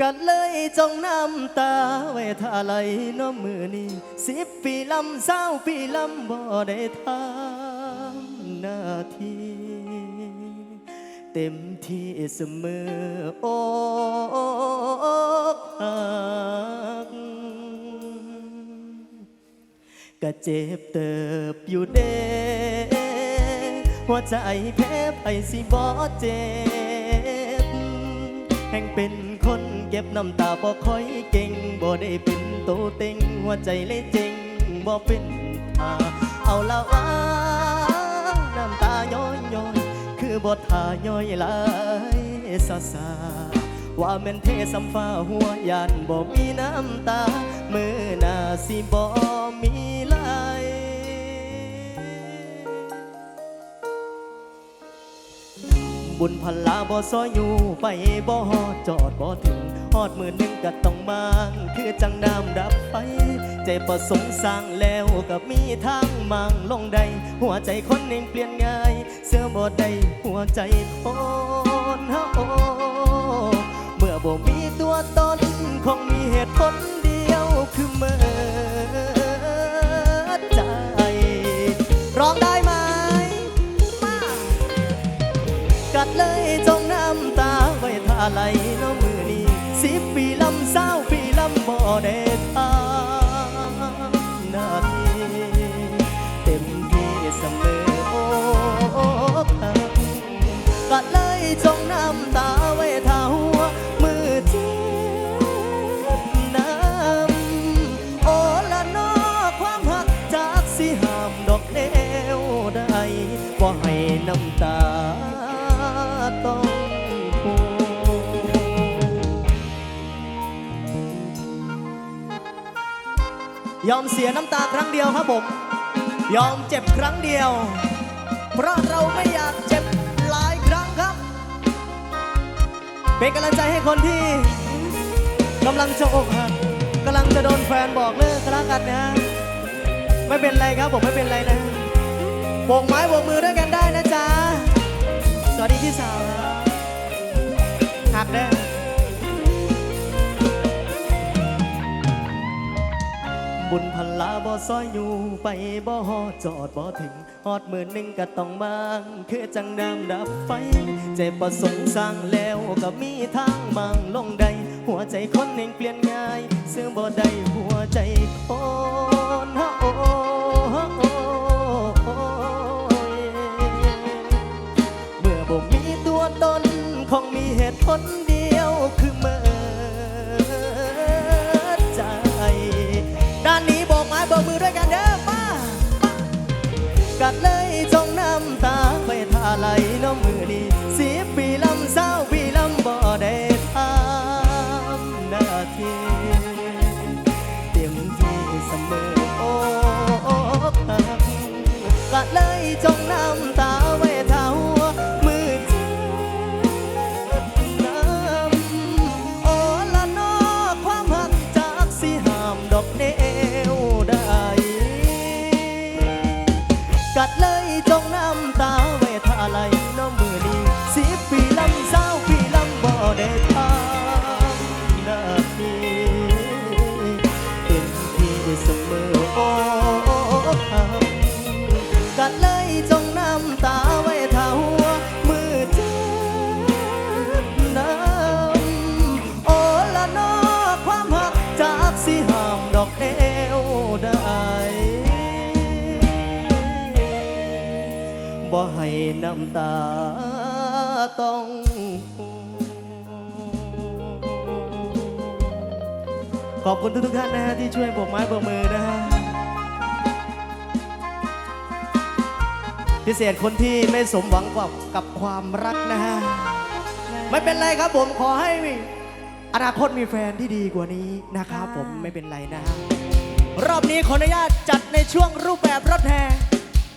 กันเลยจงน้ำตาไว้ท่าไหลน้อมือนี้สิบปีลำเศร้าปีลำบ่ได้ทำหน้าที่เต็มที่เสมอโอ้หักก็เจ็บเติบอยู่เด้หัวใจแพ้ไปสิบ่เจ็บแห่งเป็น คนเก็บน้ำตาบ่ค่อยเก่งบ่ได้เป็นโตเต็งหัวใจเลยเจ๋งบ่เป็นทาเอาละว่าน้ำตาย้อยย้อยคือบ่ทาย้อยหลายซาซาว่าแม่นเทสัมฟ้าหัวยานบ่มีน้ำตา มือหน้าสิบ่มีไหล บุญพลาบ่ซอยอยู่ไปบ่ฮอดจอดบ่ถึงฮอดมือหนึ่งก็ต้องมางคือจังน้ำดับไฟ ใจประสงค์สร้างแล้วกับมีทางมังลงใด หัวใจคนเองเปลี่ยนง่าย เสื้อบ่ได้หัวใจคนเฮาเมื่อบ่มีตัวตนคงมีเหตุผล ได้ทำหน้าที่เต็มที่เสมอโอ้คักกัดเลยจงน้ำตาไว้ ยอมเสียน้ำตาครั้งเดียวครับผม ยอมเจ็บครั้งเดียว เพราะเราไม่อยากเจ็บหลายครั้งครับ เป็นกำลังใจให้คนที่กำลังจะอกหักกำลังจะโดนแฟนบอกเลิกรักกันนะไม่เป็นไรครับผมไม่เป็นไรนะโบกไม้โบกมือด้วยกันได้นะจ๊ะสวัสดีพี่สาวครับหักเด้อ ลาบ่ซอยอยู่ไปบ่ฮอจอดบ่ถึงฮอดมือหนึ่งก็ต้องมางคือจังน้ำดับไฟ เจ็บประสงค์สร้างแล้วก็มีทางมังลงใด หัวใจคนเองเปลี่ยนง่าย ซื้อบ่ได้หัวใจคน ก็เลยจง ดเลยจงน้ำตาไว้เท่าหัวมือเจ็บน้ำโอ้ละนอความหักจากสิห้ามดอกเดวได้บ่ให้น้ำตาต้องขอบคุณทุกๆท่านนะฮะที่ช่วยโบกไม้โบกมือนะฮะ พิเศษคนที่ไม่สมหวังกับกับความรักนะฮะไม่เป็นไรครับผมขอให้อนาคตมีแฟนที่ดีกว่านี้นะครับผมไม่เป็นไรนะฮะรอบนี้ขออนุญาตจัดในช่วงรูปแบบรถแห่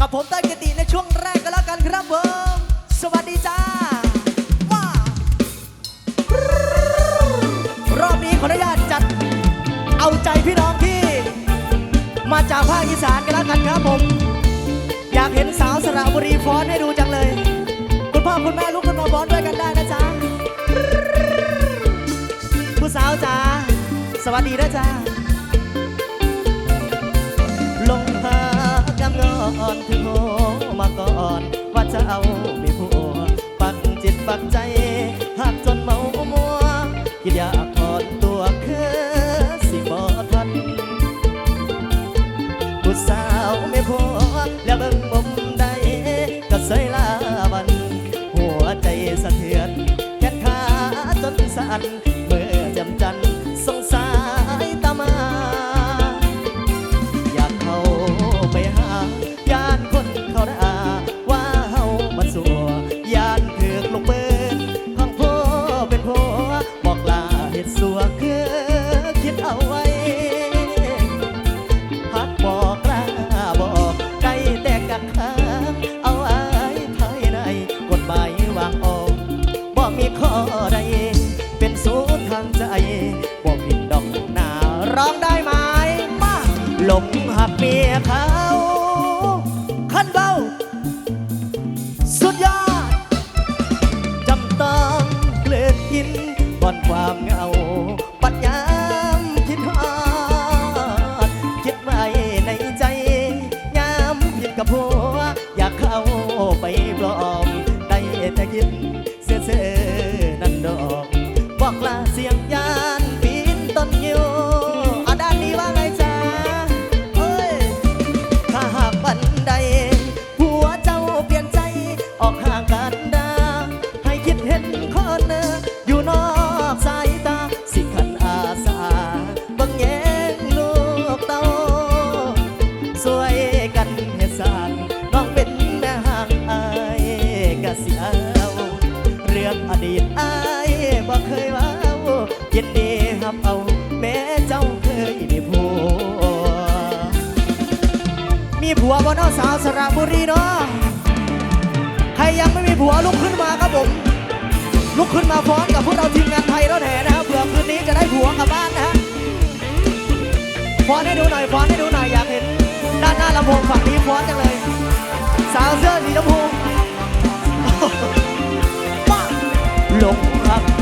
กับผมต้นกติในช่วงแรกก็แล้วกันครับผมสวัสดีจ้าว้ารอบนี้ขออนุญาตจัด เอาใจพี่น้องที่ มาจากภาคอีสานกันแล้วกันครับผม อยากเห็นสาวสระบุรีฟ้อนให้ดูจังเลย คุณพ่อคุณแม่ลุกขึ้นมาฟ้อนด้วยกันได้นะจ๊ะผู้สาวจ๋าสวัสดีนะจ๊ะลงพากำนอนถึงโมหักเมียเขา สระบุรีเนาะใครยังไม่มีผัวลุกขึ้นมาครับผม ลุกขึ้นมาฟ้อนกับพวกเราทีมงานไทยรถแห่นะครับเผื่อคืนนี้จะได้ผัวกลับบ้านนะฮะฟ้อนให้ดูหน่อยฟ้อนให้ดูหน่อยอยากเห็น ด้านหน้าลำโพงฝั่งนี้ฟ้อนจังเลย สาวเสื้อสีชมพูลงรัก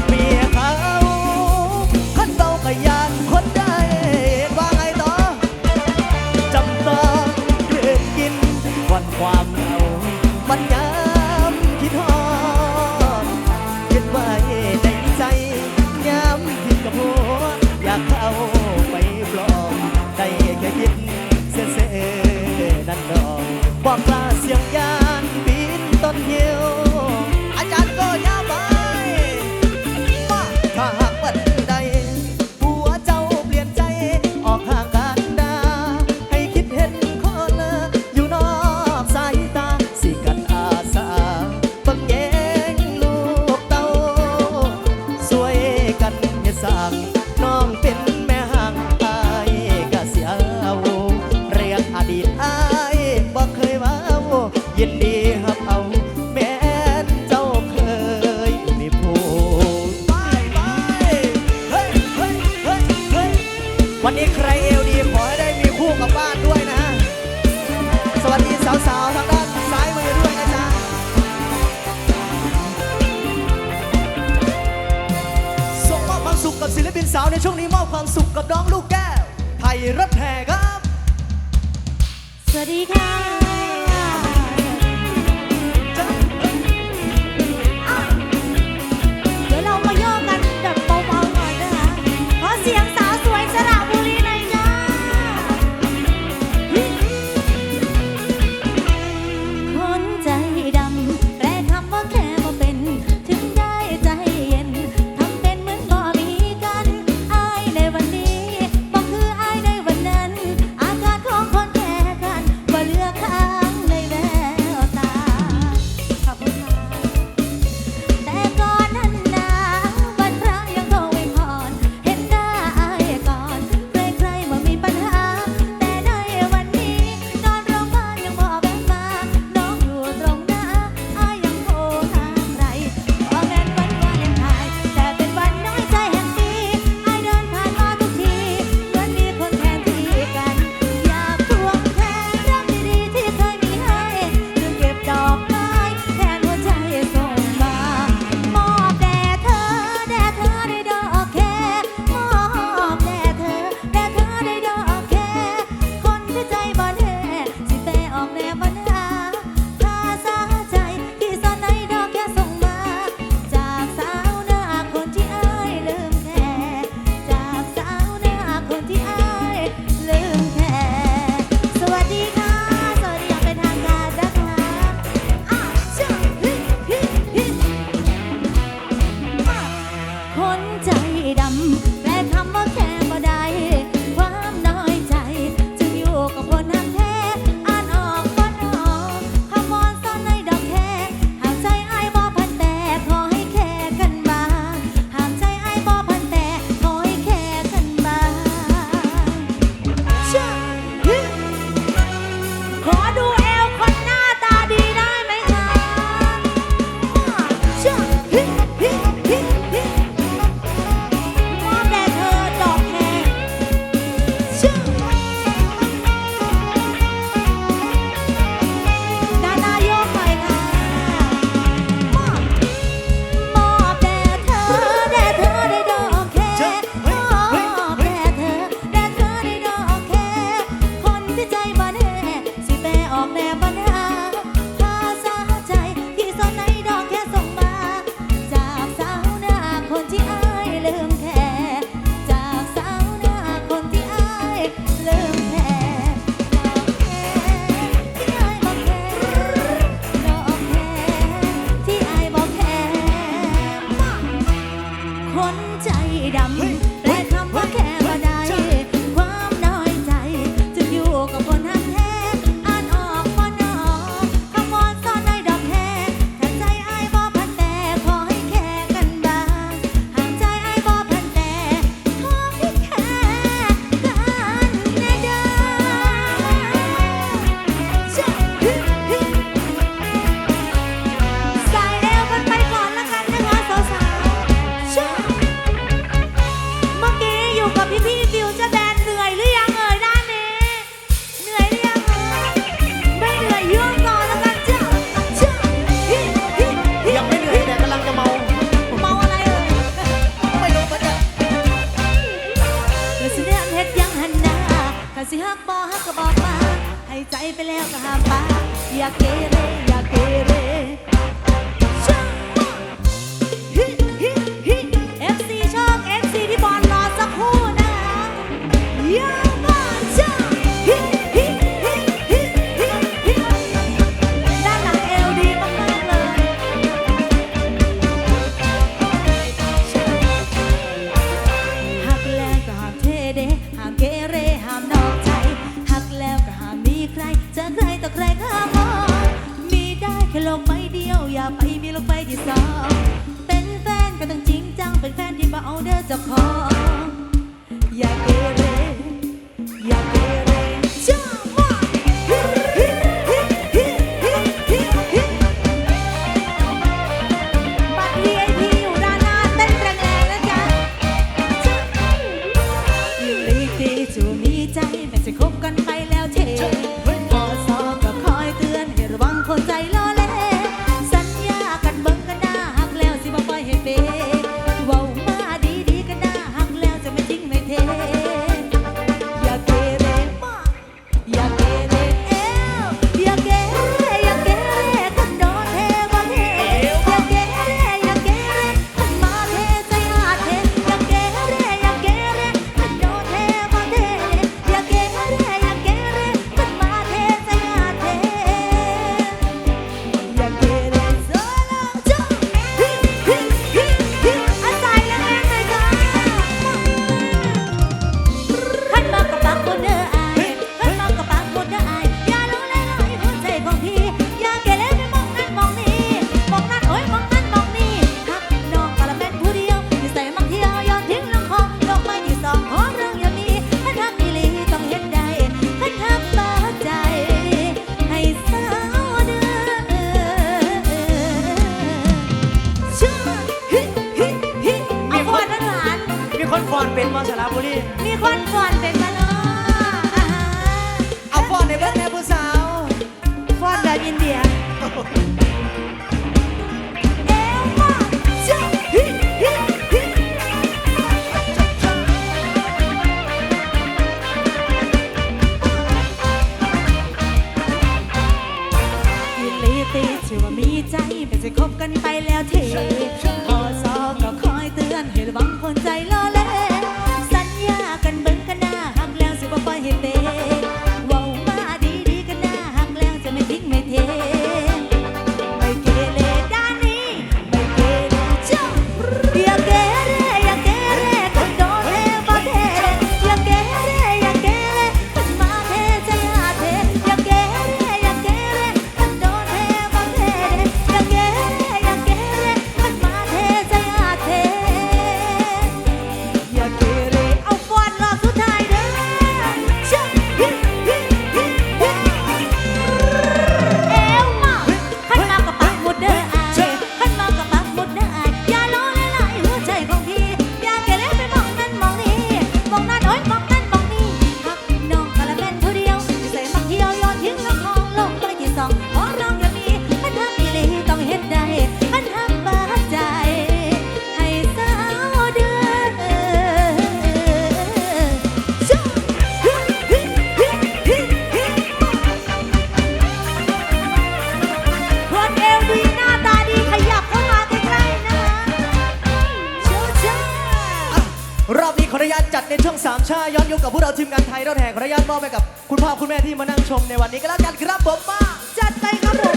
ดอลแห่งขออนุญาตมอบไปกับคุณพ่อคุณแม่ที่มานั่งชมในวันนี้ก็แล้วกันครับผมมาจัดไปครับผม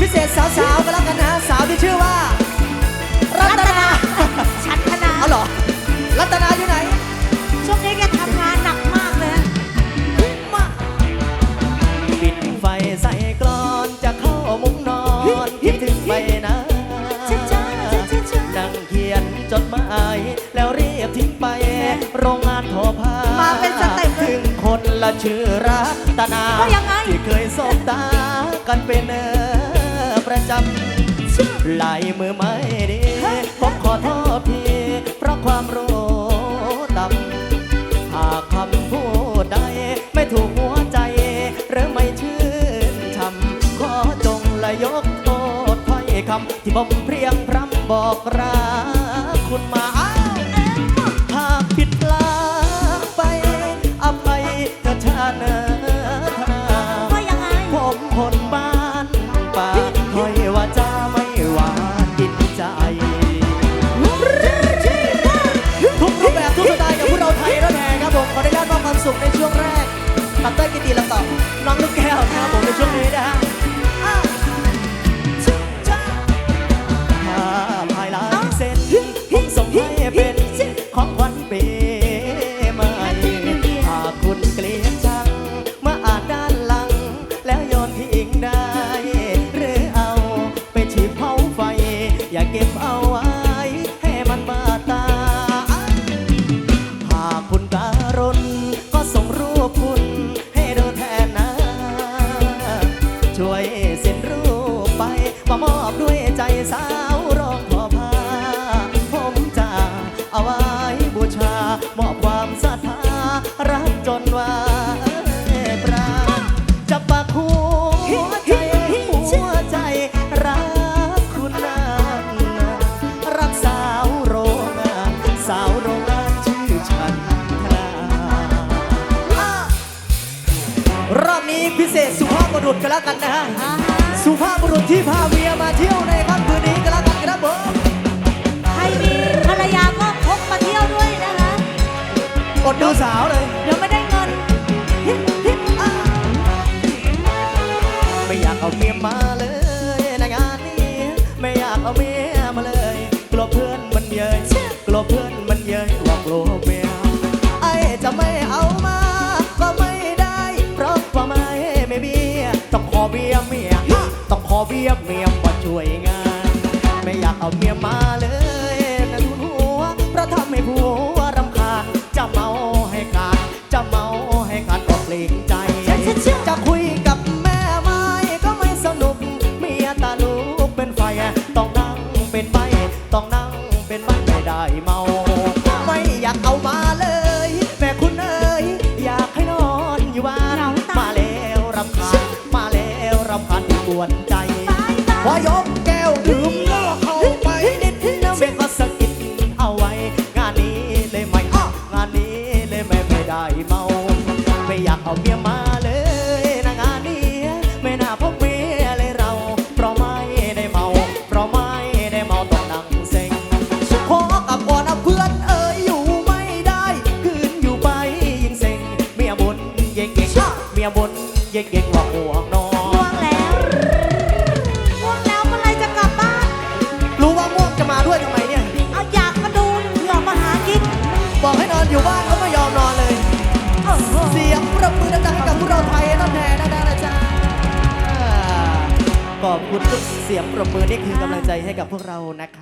พิเศษสาวๆก็แล้วกันนะสาวที่ชื่อว่า รัตนาฉันธนาเอาเหรอ รัตนาอยู่ไหน ช่วงนี้แกทำงานหนักมากเลยมาปิดไฟใส่ ละชื่อรัตนาที่เคยสบตากันเป็นประจำลายมือไม่ดีผมขอโทษทีเพราะความรู้ต่ำหากคำพูดใดไม่ถูกหัวใจ หรือไม่ชื่นชำขอจงละยกโทษถ้อยคำที่ผมเพียงพรำบอกรา ตีละสองน้องลูกแก้วนะครับผมในช่วงนี้นะฮะุษกันแล้วกันนะฮะสุภาพบุรุษที่พาเมียมาเที่ยวในค่ำคืนนี้กันแล้วกันครับผมใครมีภรรยาก็พกมาเที่ยวด้วยนะคะอดดูสาวเลยเดี๋ยวไม่ได้เงินไม่อยากเอาเมียมาเลยในงานนี้ ไม่อยากเอาเมียมาเลยกลัวเพื่อนมันเย้ยกลัวเพื่อน ยบเมียมบ่ช่วยงาน ไม่อยากเอาเมียมาเลย 好，变吗？ คุณทุกเสียงปรบมือนี่คือกำลังใจให้กับพวกเรานะคะ